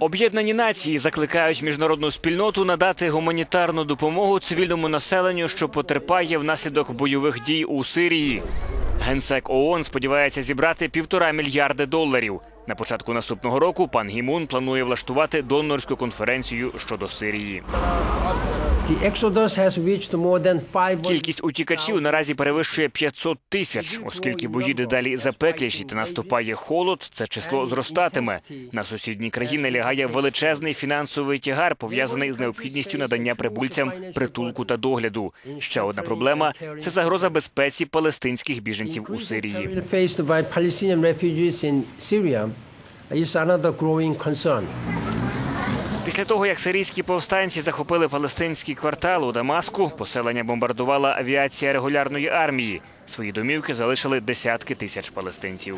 Об'єднані нації закликають міжнародну спільноту надати гуманітарну допомогу цивільному населенню, що потерпає внаслідок бойових дій у Сирії. Генсек ООН сподівається зібрати півтора мільярди доларів. На початку наступного року пан Гімун планує влаштувати донорську конференцію щодо Сирії. The exodus has reached more than 5 Кількість утікачів наразі перевищує 500 тисяч, оскільки бої дедалі запекліші та наступає холод. Це число зростатиме. На сусідні країни лягає величезний фінансовий тягар, пов'язаний з необхідністю надання прибульцям притулку та догляду. Ще одна проблема це загроза безпеці палестинських біженців у Сирії. Is another growing concern. Після того, як сирійські повстанці захопили палестинський квартал у Дамаску, поселення бомбардувала авіація регулярної армії. Свої домівки залишили десятки тисяч палестинців.